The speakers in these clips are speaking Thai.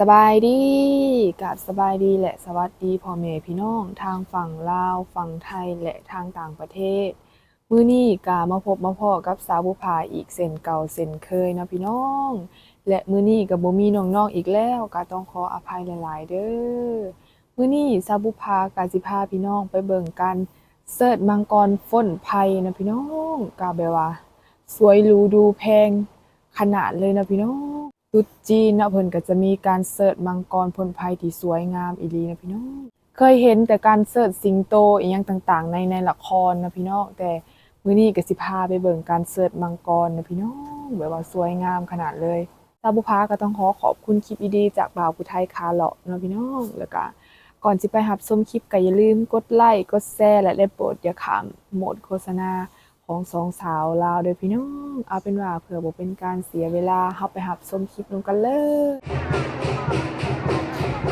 สบายดีกับสบายดีและสวัสดีพ่อแม่พี่น้อง ทางฝั่งลาวฝั่งไทยและทางต่างประเทศ มื้อนี้กามาพบมาพ้อกับสาวบุภาอีกเส้นเก่าเส้นเคยนะพี่น้อง และมื้อนี้ก็บ่มีน้องๆอีกแล้วก็ต้องขออภัยหลาย ๆ เด้อมื้อนี้สาวบุภากาสิพาพี่น้องไปเบิ่งการเสิร์ชมังกรฝนไผ่นะพี่น้องก็แบบว่า สวยรูดูแพงขนาดเลยนะพี่น้อง ตรุษจีนเนาะเพิ่นก็จะมีการเสิร์ชมังกรพ่นไฟที่สวยงามอีหลีนะพี่น้องเคยเห็นแต่การเสิร์ชสิงโตอีหยังต่างๆ ในในละครนะพี่น้องแต่มื้อนี้ก็สิพาไปเบิ่งการเสิร์ชมังกรนะพี่น้องแบบว่าสวยงามขนาดเลยซาบุพาก็ต้องขอขอบคุณคลิปดีๆจากบ่าวผู้ไทยคาเลาะเนาะพี่น้องแล้วก็ก่อนสิไปรับชมคลิปก็อย่าลืมกดไลค์กดแชร์และได้โปรดอย่าข้ามโหมดโฆษณา ของสองสาวลาวเด้อพี่น้อง เอาเป็นว่าเผื่อบ่เป็นการเสียเวลาเฮาไปหับชมคลิปนำกันเลย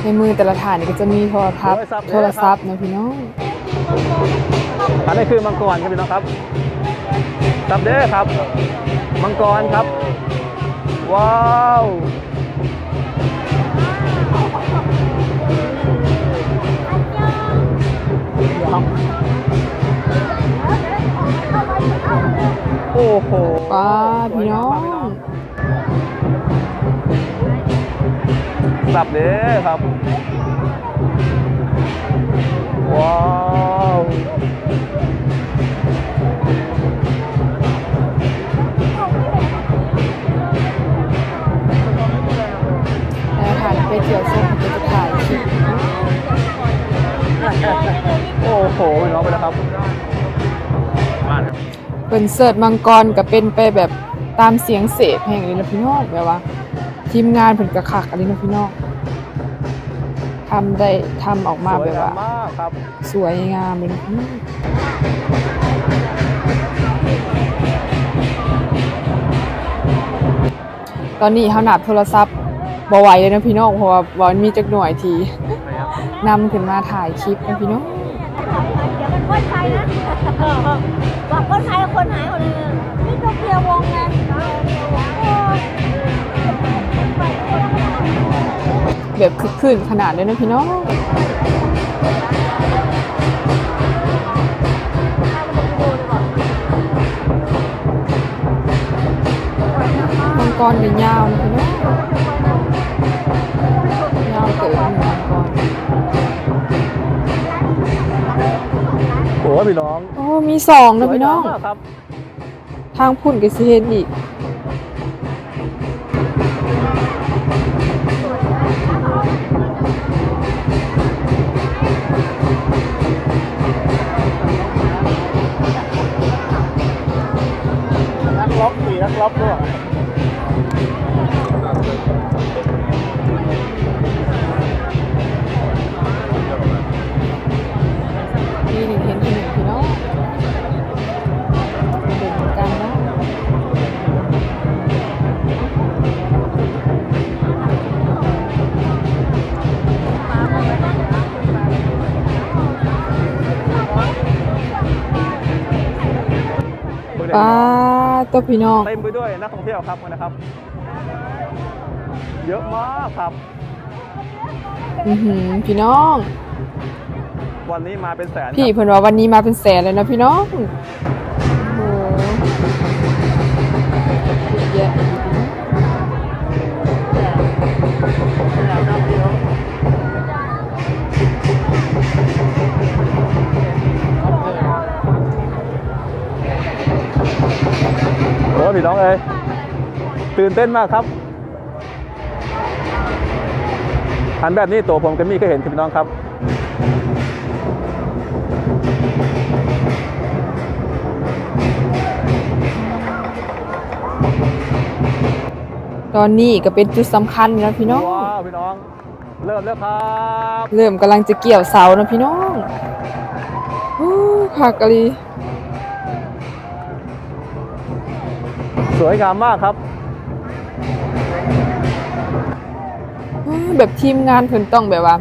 ในมือแต่ละฐานนี่ก็จะมีโทรทัศน์โทรศัพท์นะพี่น้อง อันนี้คือมังกรครับพี่น้องครับจับเด้อครับ มังกรครับ ว้าว โอ้โหป้าพี่น้องจับเด้อครับ ว้าวแต่ฐานไปเที่ยวชมก็จะถ่ายคลิปโอ้โหพี่น้องไปแล้วครับ เพิ่นเสิร์ชมังกรก็เป็นไปแบบตามเสียงเสพแห่งเลยนะพี่น้องแบบว่า ทีมงานเพิ่นก็คักอะไรนะพี่น้องทำได้ทำออกมาแบบว่าสยงมมากครับสวยงามเลยนะพี่น้องตอนนี้เฮานับโทรศัพท์บ่ไหวเลยนะพี่น้องเพราะว่าบ่มีจักหน่วยทีนำขึ้นมาถ่ายคลิปนะพี่น้องเดี๋ยวมัน คนไทยนะบอกคนไทยคนหายหมดเลยนี่โตเกียววงไงเออแบบคึกคืนขนาดเลยนะพี่น้องมังกรเป็นยาวนะพี่น้องยาวเกิน มังกรโอ้พี่น้องโอ้มีสองนะพี่น้อง สวยามากครับ ทางพุ่นก็สิเห็นอีก นักล็อกสี่นักล็อกด้วย ป้าตัวพี่น้องเต็มไปด้วยนักท่องเที่ยวครับนะครับ เยอะมากครับ อือหือพี่น้อง วันนี้มาเป็นแสนพี่ครับเพิ่นว่าวันนี้มาเป็นแสนเลยนะพี่น้องโอ้โหเยอะแยะ โอ้พี่น้องเอ้ยตื่นเต้นมากครับหันแบบนี้ตัวผมกับมี่เคยเห็นครับพี่น้องครับ ตอนนี้ก็เป็นจุดสำคัญนะพี่น้องว้าวพี่น้อง เริ่มแล้วครับ เริ่มกำลังจะเกี่ยวเสานะพี่น้องโอ้ผักกะลี สวยงามมากครับอ้าวแบบทีมงานเพิ่นต้องแบบว่า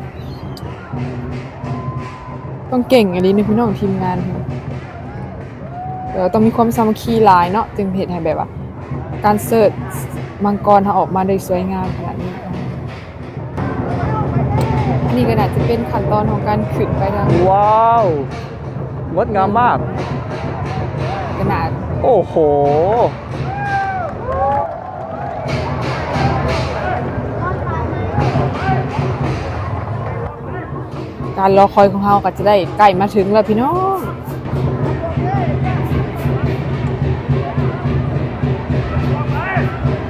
ต้องเก่งอันนี้นะพี่น้องทีมงานเพิ่นเดี๋ยวต้องมีความสามัคคีหลายเนาะจึงเห็นให้แบบว่า การเสิร์ชมังกรถ้าออกมาได้สวยงามขนาดนี้อันนี้ก็น่าจะเป็นขั้นตอนของการขึ้นไปทางว้าวงดงามมากขนาดโอ้โห การรอคอยของเราก็จะได้ใกล้มาถึงแล้วพี่น้อง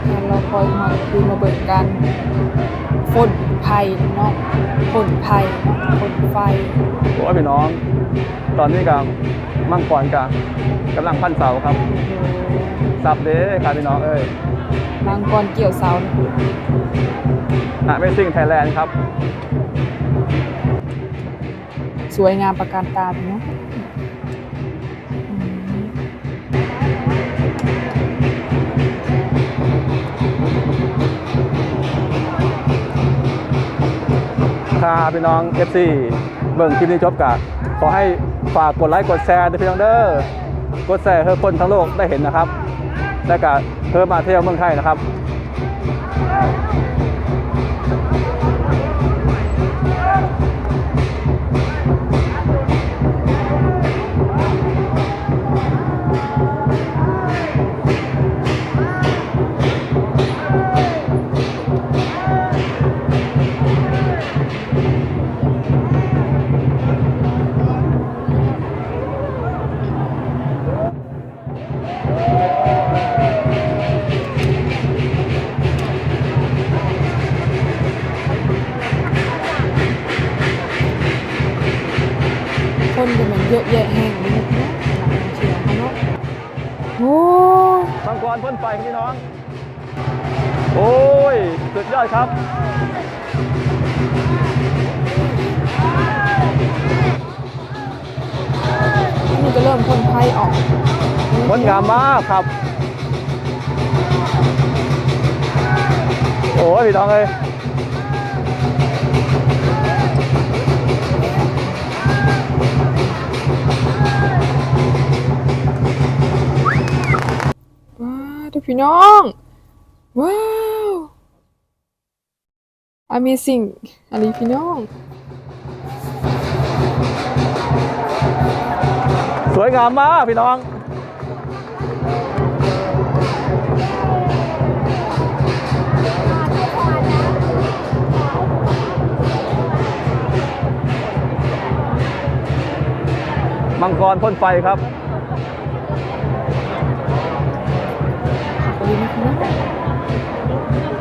การรอคอยของเราคือมาเบิกกันฝนไผ่เนาะฝนไผ่เนาะฝนไฟโอ้ยพี่น้อง ตอนนี้กับมังกรกับกำลังพันเสาครับ สับเด้ครับพี่น้องเอ้ยบางกรเกี่ยวเสานะอะไม่ซิ่งไทยแลนด์ครับ สวยงามประการตาพี่น้องอืมถ้าพี่น้อง FC เบิ่งคลิปนี้จบกะขอให้ฝากกดไลค์กดแชร์ด้วยพี่น้องเด้อกดแชร์ให้คนทั้งโลกได้เห็นนะครับ และก็เพิ่มมาเที่ยวเมืองไทยนะครับ โอ้ยมังกรพ่นไฟครับพี่น้อง โอ้ย สุดยอดครับ นี่ก็เริ่มพ่นไพ่ออกงดงามมากครับ โอ้ยพี่น้องเอ้ย พี่น้อง ว้าว Amazing อะไรพี่น้อง สวยงามมากพี่น้อง มังกรพ่นไฟครับ อ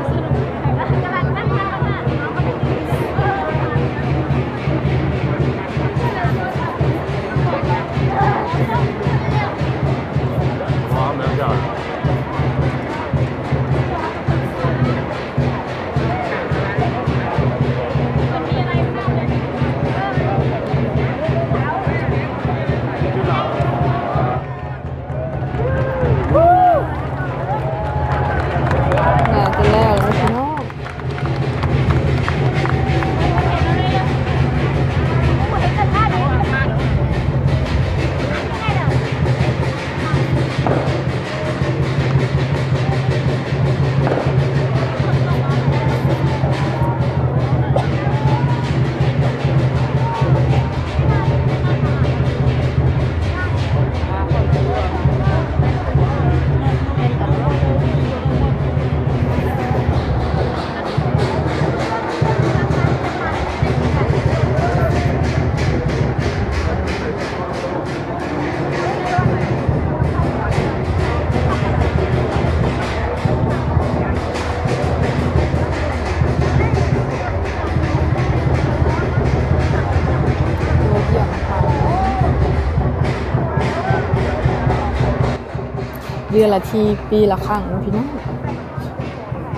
เดือนละทีปีละครั้งพี่น้อง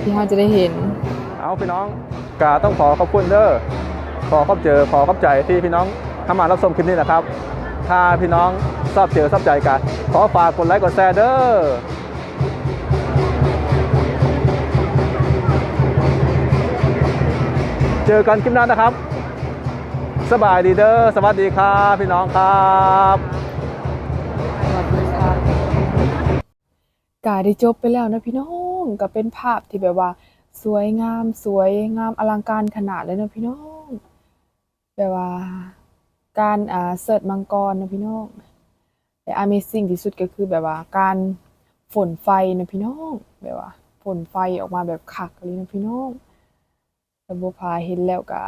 ที่เราจะได้เห็น เอาพี่น้องกาต้องขอขอบคุณเด้อขอขอบเจอขอขอบใจที่พี่น้องทำมารับชมคลิปนี้นะครับ ถ้าพี่น้องชอบเจอชอบใจกันขอฝากกดไลค์กดแชร์เด้อเจอกันคลิปหน้านะครับ สบายดีเด้อสวัสดีครับพี่น้องครับ กาได้จบไปแล้วนะพี่น้องก็เป็นภาพที่แบบว่า สวยงามสวยงามอลังการขนาดเลยนะพี่น้องแบบว่า การอ่าเสิร์ชมังกรนะพี่น้องแต่ Amazing ที่สุดก็คือแบบว่า การฝนไฟนะพี่น้องแบบว่าฝนไฟออกมาแบบคักเลยนะพี่น้องแต่บัวพาเห็นแล้วก็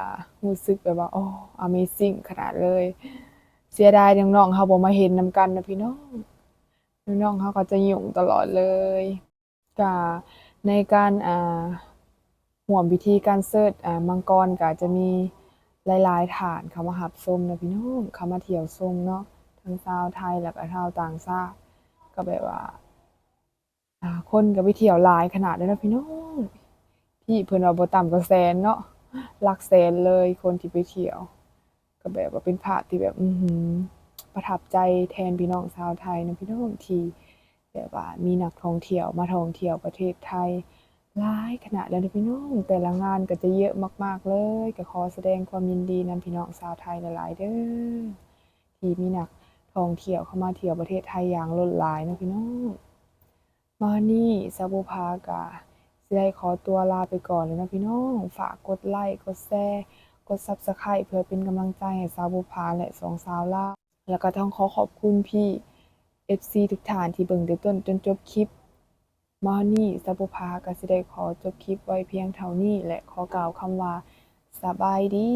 รู้สึกแบบว่าโอ้ Amazing ขนาดเลย เสียดายน้องๆเขาบ่มาเห็นนำกันนะพี่น้อง น้องเขาก็จะยุ่งตลอดเลยก็ในการอ่าห่วมพิธีการเสิร์ชอ่ามังกรก็จะมีหลายๆฐานเขามาหับชมนะพี่น้องเขามาเที่ยวชมเนาะทั้งชาวไทยแล้วก็ชาวต่างชาติก็แบบว่าอ่า คนก็ไปเที่ยวหลายขนาดเลยนะพี่น้องพี่เพิ่นว่าบ่ต่ำกว่าแสนเนาะหลักแสนเลยคนที่ไปเที่ยว ก็แบบว่าเป็นภาพที่แบบ อือหือ ประทับใจแทนพี่น้องชาวไทยนะพี่น้องที่แบบว่ามีนักท่องเที่ยวมาท่องเที่ยวประเทศไทยหลายขนาดแล้วนะพี่น้องแต่ละงานก็จะเยอะมาก ๆเลยก็ขอแสดงความยินดีนำพี่น้องชาวไทยหลายๆเด้อที่มีนักท่องเที่ยวเข้ามาเที่ยวประเทศไทยอย่างล้นหลายนะพี่น้องมานี่ซาบูพากะสิได้ขอตัวลาไปก่อนเลยนะพี่น้องฝากกดไลค์กดแชร์กด Subscribe เพื่อเป็นกำลังใจให้ซาบูพาและสองสาวลา แล้วก็ต้องขอขอบคุณพี่ FC ทุกท่านที่เบิ่งเดือต้นจนจบคลิปมอนี่ซาบูพาก็สิได้ขอจบคลิปไว้เพียงเท่านี้ และขอกล่าวคำว่าสบายดี